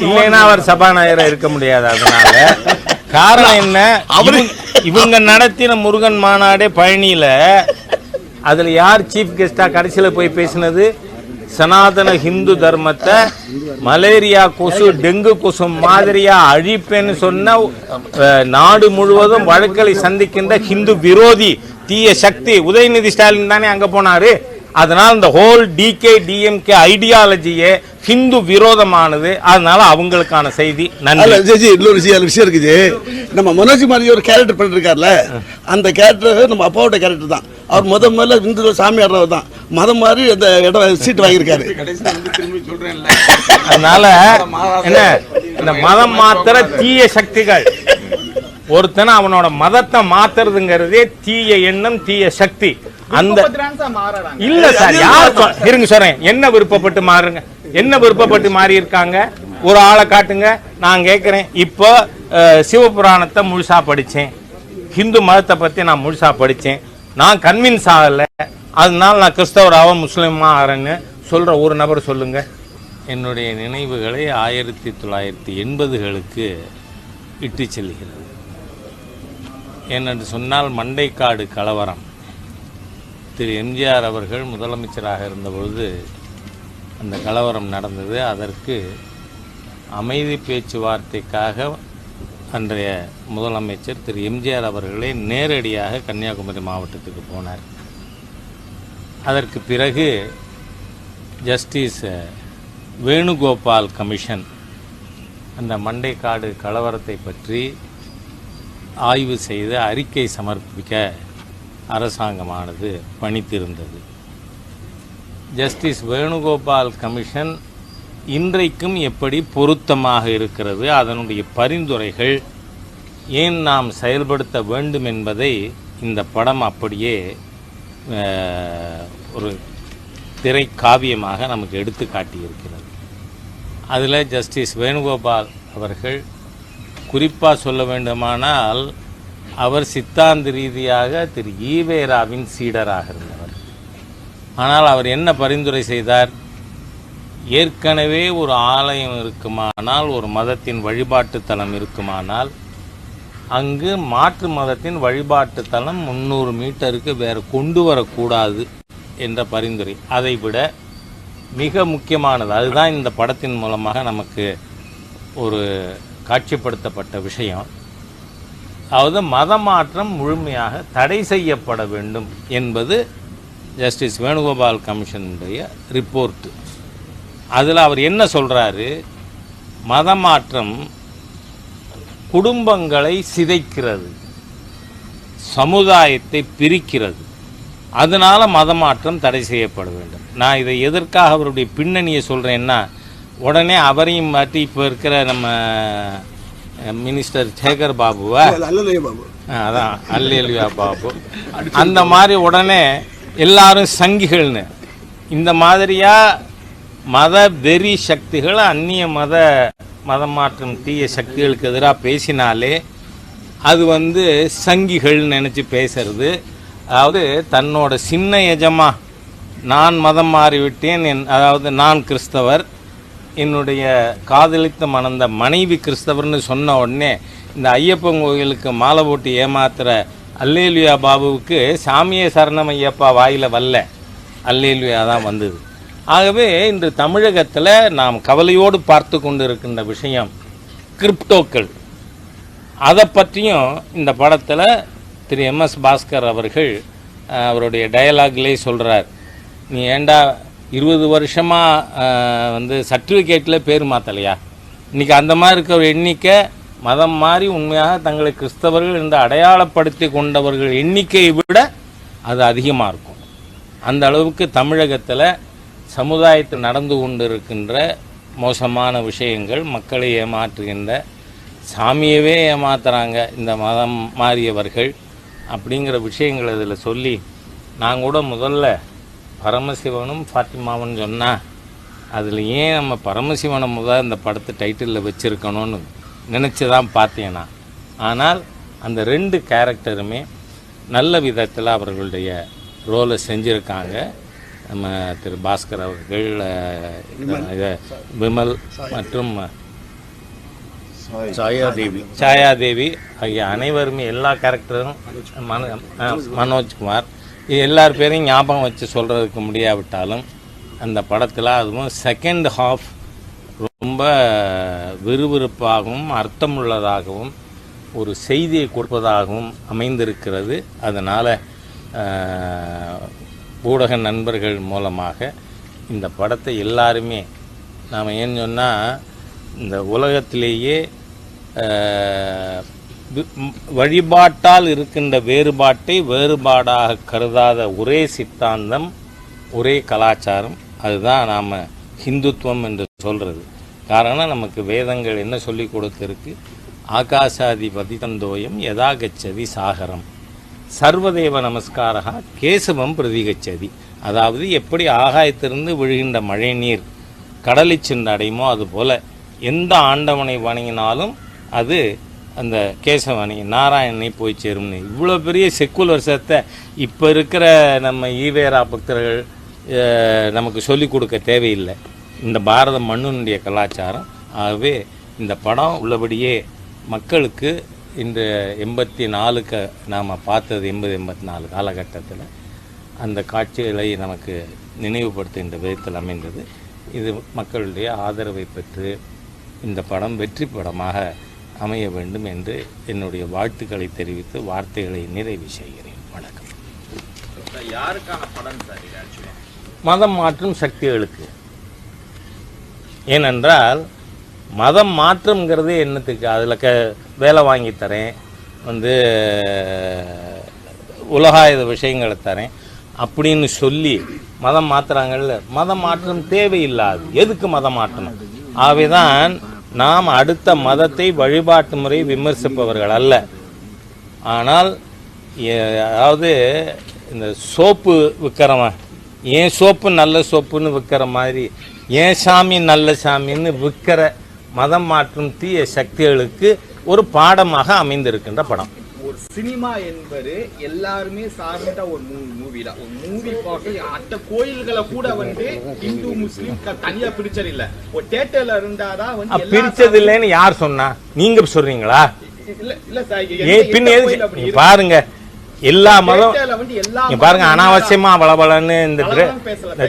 இல்லைன்னா அவர் சபாநாயகரா இருக்க முடியாது அதனால. காரணம் என்ன? அவரு- இவங்க- நடத்தின முருகன் மாநாடே பழனியில. அதுல யார் சீஃப் கெஸ்டா கடைசியில போய் பேசினது? சனாதன ஹிந்து தர்மத்தை மலேரியா கொசு டெங்கு கொசு மாதிரியா அழிப்பேன்னு சொன்ன நாடு முழுவதும் வழக்கலை சந்திக்கின்ற ஹிந்து விரோதி தீய சக்தி உதயநிதி ஸ்டாலின் தானே அங்க போனாரு? அதனால இந்த ஹோல் டிகே டிஎம்கே ஐடியாலஜியே ஹிந்து விரோதமானது. அதனால அவங்களுக்கான செய்தி நன்றி. இன்னொரு விஷயம் விஷயம் இருக்குது நம்ம மனோஜ் மாதிரி ஒரு கேரக்டர் பண்ணிருக்காருல. அந்த கேரக்டர் நம்ம அப்பாவோட கேரக்டர் தான். அவர் முத முதல்ல இந்து சாமி ஆடுறவர் தான். மதம் மாதிரி அந்த இடம் சீட் வாங்கியிருக்காரு. அதனால என்ன இந்த மதம் மாத்திர தீய சக்திகள். ஒருத்தன் அவனோட மதத்தை மாத்துறதுங்கிறதே தீய எண்ணம் தீய சக்தி. அந்த இல்ல சார் யார் சொ- இருங்க சொல்றேன். என்ன விருப்பப்பட்டு மாறுங்க? என்ன விருப்பப்பட்டு மாறி இருக்காங்க ஒரு ஆளை காட்டுங்க. நான் கேட்கிறேன் இப்போ சிவபுராணத்தை முழுசா படிச்சேன். ஹிந்து மதத்தை பத்தி நான் முழுசா படிச்சேன். நான் கன்வின்ஸ் ஆகல. அதனால நான் கிறிஸ்தவராக முஸ்லீமா ஆகிறேன்னு சொல்ற ஒரு நபர் சொல்லுங்க. என்னுடைய நினைவுகளை ஆயிரத்தி தொள்ளாயிரத்தி எண்பதுகளுக்கு இட்டு செல்கிறது. ஏனென்று சொன்னால் மண்டைக்காடு கலவரம். திரு எம்ஜிஆர் அவர்கள் முதலமைச்சராக இருந்தபொழுது அந்த கலவரம் நடந்தது. அதற்கு அமைதி பேச்சுவார்த்தைக்காக அன்றைய முதலமைச்சர் திரு எம்ஜிஆர் அவர்களே நேரடியாக கன்னியாகுமரி மாவட்டத்துக்கு போனார். அதற்கு பிறகு ஜஸ்டிஸ் வேணுகோபால் கமிஷன் அந்த மண்டைக்காடு கலவரத்தை பற்றி ஆய்வு செய்து அறிக்கை சமர்ப்பிக்க அரசாங்கமானது பணித்திருந்தது. ஜஸ்டிஸ் வேணுகோபால் கமிஷன் இன்றைக்கும் எப்படி பொருத்தமாக இருக்கிறது அதனுடைய பரிந்துரைகள் ஏன் நாம் செயல்படுத்த வேண்டும் என்பதை இந்த படம் அப்படியே ஒரு திரை காவியமாக நமக்கு எடுத்து காட்டியிருக்கிறது. அதில் ஜஸ்டிஸ் வேணுகோபால் அவர்கள் குறிப்பாக சொல்ல வேண்டுமானால் அவர் சித்தாந்த ரீதியாக திரு ஈவேராவின் சீடராக இருந்தவர். ஆனால் அவர் என்ன பரிந்துரை செய்தார்? ஏற்கனவே ஒரு ஆலயம் இருக்குமானால் ஒரு மதத்தின் வழிபாட்டு தலம் இருக்குமானால் அங்கு மாற்று மதத்தின் வழிபாட்டு தலம் முந்நூறு மீட்டருக்கு வேறு கொண்டு வரக்கூடாது என்ற பரிந்துரை. அதை விட மிக முக்கியமானது அதுதான் இந்த படத்தின் மூலமாக நமக்கு ஒரு காட்சிப்படுத்தப்பட்ட விஷயம். அதாவது மத மாற்றம் முழுமையாக தடை செய்யப்பட வேண்டும் என்பது ஜஸ்டிஸ் வேணுகோபால் கமிஷனுடைய ரிப்போர்ட்டு அதில் அவர் என்ன சொல்கிறாரு மதமாற்றம் குடும்பங்களை சிதைக்கிறது சமுதாயத்தை பிரிக்கிறது. அதனால் மத மாற்றம் தடை செய்யப்பட வேண்டும். நான் இதை எதற்காக அவருடைய பின்னணியை சொல்கிறேன்னா உடனே அவரையும் மாற்றி இப்போ இருக்கிற நம்ம மினிஸ்டர் சேகர் பாபுவை? அதான் அல்லேலுயா பாபு. அந்த மாதிரி உடனே எல்லாரும் சங்கிகள்னு. இந்த மாதிரியா மத வெறி சக்திகள் அந்நிய மத மதம் மாற்றும் தீய சக்திகளுக்கு எதிராக பேசினாலே அது வந்து சங்கிகள் நினச்சி பேசுறது. அதாவது தன்னோட சின்ன எஜமா நான் மதம் மாறிவிட்டேன் என் அதாவது நான் கிறிஸ்தவர் என்னுடைய காதலித்து மணந்த மனைவி கிறிஸ்தவர்னு சொன்ன உடனே இந்த ஐயப்பன் கோயிலுக்கு மாலை போட்டு ஏமாத்துகிற அல்லேலுயா பாபுவுக்கு சாமியே சரணம் ஐயப்பா வாயில் வரல. அல்லேலுயா தான் வந்தது. ஆகவே இன்று தமிழகத்தில் நாம் கவலையோடு பார்த்து கொண்டு இருக்கின்ற விஷயம் கிரிப்டோக்கள். அதை பற்றியும் இந்த படத்தில் திரு எம்எஸ் பாஸ்கர் அவர்கள் அவருடைய டயலாக்லேயே சொல்கிறார் நீ ஏண்டா இருபது வருஷமாக வந்து சர்டிஃபிகேட்டில் பேர் மாற்றலையா இன்றைக்கி அந்த மாதிரி இருக்கிற ஒரு எண்ணிக்கை மதம் மாறி உண்மையாக தங்களை கிறிஸ்தவர்கள் என்று அடையாளப்படுத்தி கொண்டவர்கள் எண்ணிக்கையை விட அது அதிகமாக இருக்கும். அந்த அளவுக்கு தமிழகத்தில் சமுதாயத்தில் நடந்து கொண்டிருக்கின்ற மோசமான விஷயங்கள் மக்களை ஏமாற்றுகின்ற சாமியவே ஏமாத்துறாங்க இந்த மதம் மாறியவர்கள் அப்படிங்கிற விஷயங்கள் இதில் சொல்லி நான் கூட முதல்ல பரமசிவனும் ஃபாத்திமாவும் சொன்னால் அதில் ஏன் நம்ம பரமசிவனை முதல் இந்த படத்தை டைட்டிலில் வச்சுருக்கணும்னு நினச்சி தான் பார்த்தேன் நான். ஆனால் அந்த ரெண்டு கேரக்டருமே நல்ல விதத்தில் அவர்களுடைய ரோலை செஞ்சுருக்காங்க. நம்ம திரு பாஸ்கர் அவர்கள் விமல். மற்றும் சாயாதேவி. சாயாதேவி ஆகிய அனைவருமே எல்லா கேரக்டரும் மனோஜ்குமார் எல்லார் பேரையும் ஞாபகம் வச்சு சொல்கிறதுக்கு முடியாவிட்டாலும் அந்த படத்தில் அதுவும் செகண்ட் ஹாஃப் ரொம்ப விறுவிறுப்பாகவும் அர்த்தமுள்ளதாகவும் ஒரு செய்தியை கொடுப்பதாகவும் அமைந்திருக்கிறது. அதனால் ஊடக நண்பர்கள் மூலமாக இந்த படத்தை எல்லாருமே நாம் ஏன்னு சொன்னால் இந்த உலகத்திலேயே வழிபாட்டால் இருக்கின்ற வேறுபாட்டை வேறுபாடாக கருதாத ஒரே சித்தாந்தம் ஒரே கலாச்சாரம். அதுதான் நாம் ஹிந்துத்துவம் என்று சொல்கிறது காரணம் நமக்கு வேதங்கள் என்ன சொல்லி கொடுத்துருக்கு? ஆகாசாதி பதிதந்தோயம் யதா கச்சதி சாகரம். சர்வதேவ நமஸ்காரா கேசவம் பிரதிகச்சதி. அதாவது எப்படி ஆகாயத்திலிருந்து விழுகின்ற மழை நீர் கடலை சென்று அடையுமோ அதுபோல் எந்த ஆண்டவனை வணங்கினாலும் அது அந்த கேசவாணி நாராயணனை போய் சேரும்னு. இவ்வளோ பெரிய செக்குலர் சத்தை இப்போ இருக்கிற நம்ம ஈவேரா பக்தர்கள் நமக்கு சொல்லிக் கொடுக்க தேவையில்லை. இந்த பாரத மண்ணினுடைய கலாச்சாரம். ஆகவே இந்த படம் உள்ளபடியே மக்களுக்கு இந்த எண்பத்தி நாலுக்கு நாம் பார்த்தது எண்பது எண்பத்தி நாலு காலகட்டத்தில் அந்த காட்சிகளை நமக்கு நினைவுபடுத்துகின்ற விதத்தில் அமைந்தது. இது மக்களுடைய ஆதரவை பெற்று இந்த படம் வெற்றி படமாக அமைய வேண்டும் என்று என்னுடைய வாழ்த்துக்களை தெரிவித்து வார்த்தைகளை நிறைவு செய்கிறேன். வணக்கம். மதம் மாற்றும் சக்திகளுக்கு. ஏனென்றால் மதம் மாற்றம்ங்கிறது என்னத்துக்கு? அதில் க வேலை வாங்கி தரேன் வந்து உலகாயுத விஷயங்களை தரேன். அப்படின்னு சொல்லி மதம் மாற்றுறாங்கல்ல மதம் மாற்றம் தேவையில்லாது. எதுக்கு மதம் மாற்றணும்? ஆகவேதான் நாம் அடுத்த மதத்தை வழிபாட்டு முறை விமர்சிப்பவர்கள் அல்ல. ஆனால் அதாவது இந்த சோப்பு விற்கிறவன் ஏன் சோப்பு நல்ல சோப்புன்னு விற்கிற மாதிரி ஏன் சாமி நல்ல சாமின்னு விற்கிற மதம் மாற்றும் தீய சக்திகளுக்கு ஒரு பாடமாக அமைந்திருக்கின்ற படம். ஒரு சினிமா என்பது எல்லாருமே சார்ந்த ஒரு மூவி தான். ஒரு மூவி பார்க்க அட்ட கோயில்களை கூட வந்து இந்து முஸ்லீம் தனியா பிரிச்சது இல்ல ஒரு தேட்டர்ல இருந்தாதான் வந்து பிரிச்சது இல்லைன்னு யார் சொன்னா? நீங்க சொல்றீங்க இல்ல இல்ல சார் இருக்கு? பாருங்க. எல்லா மதம் இங்க பாருங்க அனாவசியமா வளவலன்னு இந்த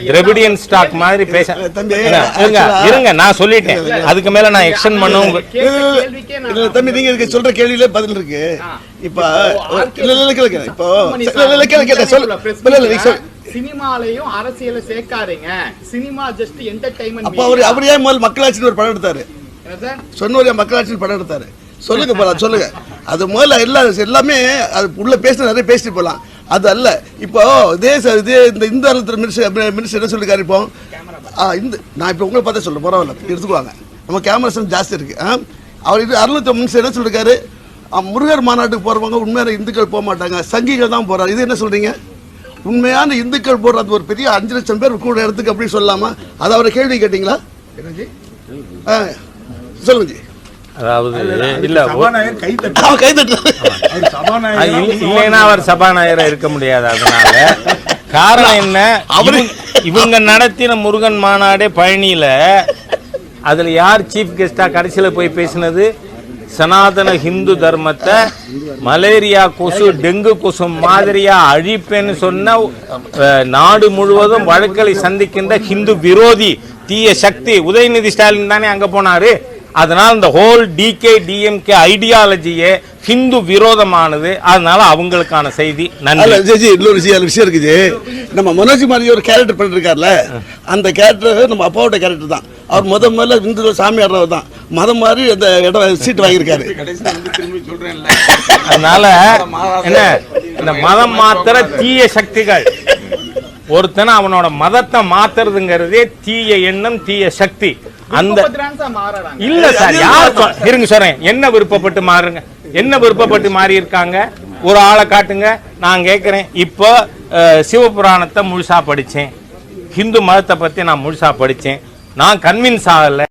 திரவிடியன் ஸ்டாக் மாதிரி பேச தம்பி, இருங்க, இருங்க நான் சொல்லிட்டேன். அதுக்கு மேல நான் எக்ஸ்டெண்ட் பண்ணவும் தம்பி நீங்க இதுக்கு சொல்ற கேள்வியில பதில் இருக்கு. இப்ப இப்போ இல்ல இல்ல கேளு கேளு. இப்போ இல்ல இல்ல கேளு கேளு சொல்லு. press இல்ல இல்ல நீ meetல சொல்லு. சினிமாலையும் அரசியல சேர்க்காதீங்க. சினிமா ஜஸ்ட் என்டர்டைன்மெண்ட் அப்ப அவர் அவர் ஏன் முதல்ல மக்களாட்சின்னு ஒரு படம் எடுத்தாரு. ஏன் மக்களாட்சின்னு படம் எடுத்தாரு. சொல்லுங்க போலாம் சொல்லுங்க. அது முதல்ல எல்லா எல்லாமே அது உள்ள பேச நிறைய பேசிட்டு போலாம். அது அல்ல. இப்போ இதே ச- இதே இந்த இந்த அறுபத்தி மினிஸ்டர் மினிஸ்டர் என்ன சொல்லிருக்காரு இப்போ? ஆ, இந்த நான் இப்போ உங்களை பார்த்தா சொல்ல பரவாயில்ல. எடுத்துக்குவாங்க நம்ம கேமராஸ் ஜாஸ்தி இருக்கு. ஆ? அவர் இது அறுபத்தி மினிஸ்டர் என்ன சொல்லிருக்காரு? ஆ, முருகர் மாநாட்டுக்கு போறவங்க உண்மையான இந்துக்கள் போக மாட்டாங்க. சங்கிகள் தான் போறாங்க இது என்ன சொல்றீங்க? உண்மையான இந்துக்கள் போடுற அந்த ஒரு பெரிய அஞ்சு லட்சம் பேர் கூட இடத்துக்கு அப்படி சொல்லலாமா அது அவரை கேள்வி கேட்டீங்களா? ஆ, சொல்லுங்க ஜி. அதாவது இல்ல இல்லைன்னா அவர் சபாநாயகரா இருக்க முடியாது அதனால. காரணம் என்ன? அவரு- இவங்க- நடத்தின முருகன் மாநாடே பழனியில. அதுல யார் சீஃப் கெஸ்டா கடைசியில போய் பேசினது? சனாதன ஹிந்து தர்மத்தை மலேரியா கொசு டெங்கு கொசு மாதிரியா அழிப்பேன்னு சொன்ன நாடு முழுவதும் வழக்கலை சந்திக்கின்ற ஹிந்து விரோதி தீய சக்தி. உதயநிதி ஸ்டாலின் தானே அங்க போனாரு? அதனால இந்த ஹோல் டிகே டிஎம்கே ஐடியாலஜியே ஹிந்து விரோதமானது. அதனால அவங்களுக்கான செய்தி நன்றி. ஜி ஜி இன்னொரு விஷயம் விஷயம் இருக்குது. நம்ம மனோஜ் மாதிரி ஒரு கேரக்டர் பண்ணிருக்காருல. அந்த கேரக்டர் நம்ம அப்பாவோட கேரக்டர் தான். அவர் முத முதல்ல இந்து சாமி ஆடுறவர் தான். மதம் மாதிரி அந்த இடம் சீட் வாங்கியிருக்காரு. அதனால என்ன இந்த மதம் மாத்திர தீய சக்திகள். ஒருத்தனை அவனோட மதத்தை மாத்துறதுங்கிறதே தீய எண்ணம் தீய சக்தி. அந்த இல்ல சார் யார் இருங்க சொல்றேன். என்ன விருப்பப்பட்டு மாறுங்க? என்ன விருப்பப்பட்டு மாறி இருக்காங்க ஒரு ஆளை காட்டுங்க. நான் கேட்கிறேன் இப்போ சிவபுராணத்தை முழுசா படிச்சேன். ஹிந்து மதத்தை பத்தி நான் முழுசா படிச்சேன். நான் கன்வின்ஸ் ஆகல.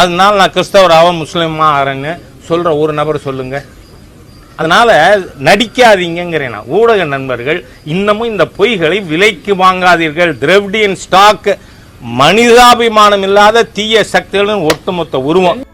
அதனால நான் கிறிஸ்தவராகவும் முஸ்லீமா ஆறேன்னு சொல்ற ஒரு நபர் சொல்லுங்க. அதனால நடிக்காதீங்கிறேன் நான். ஊடக நண்பர்கள் இன்னமும் இந்த பொய்களை விலைக்கு வாங்காதீர்கள். திரவிடியன் ஸ்டாக் மனிதாபிமானம் இல்லாத தீய சக்திகளின் ஒட்டுமொத்த உருவம்.